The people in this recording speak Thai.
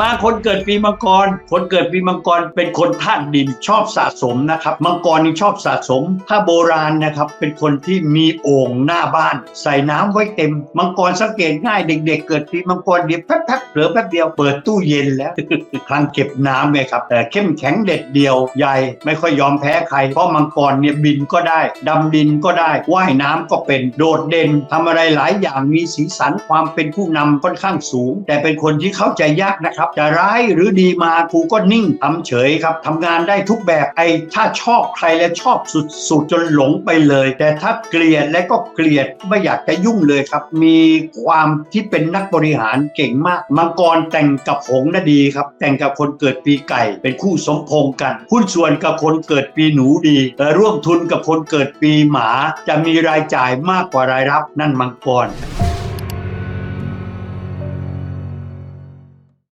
มาคนเกิดปีมังกร คนเกิดปีมังกรเป็นคนธาตุดินชอบสะสมนะครับ มังกรนี่ชอบสะสม ถ้าโบราณนะครับ เป็นคนที่มีโอ่งหน้าบ้าน ใส่น้ำไว้เต็ม มังกรสังเกตง่ายเด็ก ๆ เกิดปีมังกรเดี๋ยวแป๊บๆเผลอแป๊บเดียวเปิดตู้เย็นแล้วคลังเก็บน้ำไงครับ แต่เข้มแข็งเด็ดเดียวใหญ่ไม่ค่อยยอมแพ้ใคร เพราะมังกรเนี่ยบินก็ได้ดำดินก็ได้ว่ายน้ำก็เป็นโดดเด่นทำอะไรหลายอย่างมีสีสันความเป็นผู้นำค่อนข้างสูง แต่เป็นคนที่เข้าใจยากนะครับจะร้ายหรือดีมาครูก็นิ่งทำเฉยครับทำงานได้ทุกแบบไอ้ถ้าชอบใครและชอบสุดๆจนหลงไปเลย แต่ถ้าเกลียดและก็เกลียดไม่อยากจะยุ่งเลยครับ มีความที่เป็นนักบริหารเก่งมาก มังกรแต่งกับหงน่ะดีครับ แต่งกับคนเกิดปีไก่ เป็นคู่สมพงกันหุ้นส่วนกับคนเกิดปีหนูดีแต่ร่วมทุนกับคนเกิดปีหมา จะมีรายจ่ายมากกว่ารายรับนั่นมังกร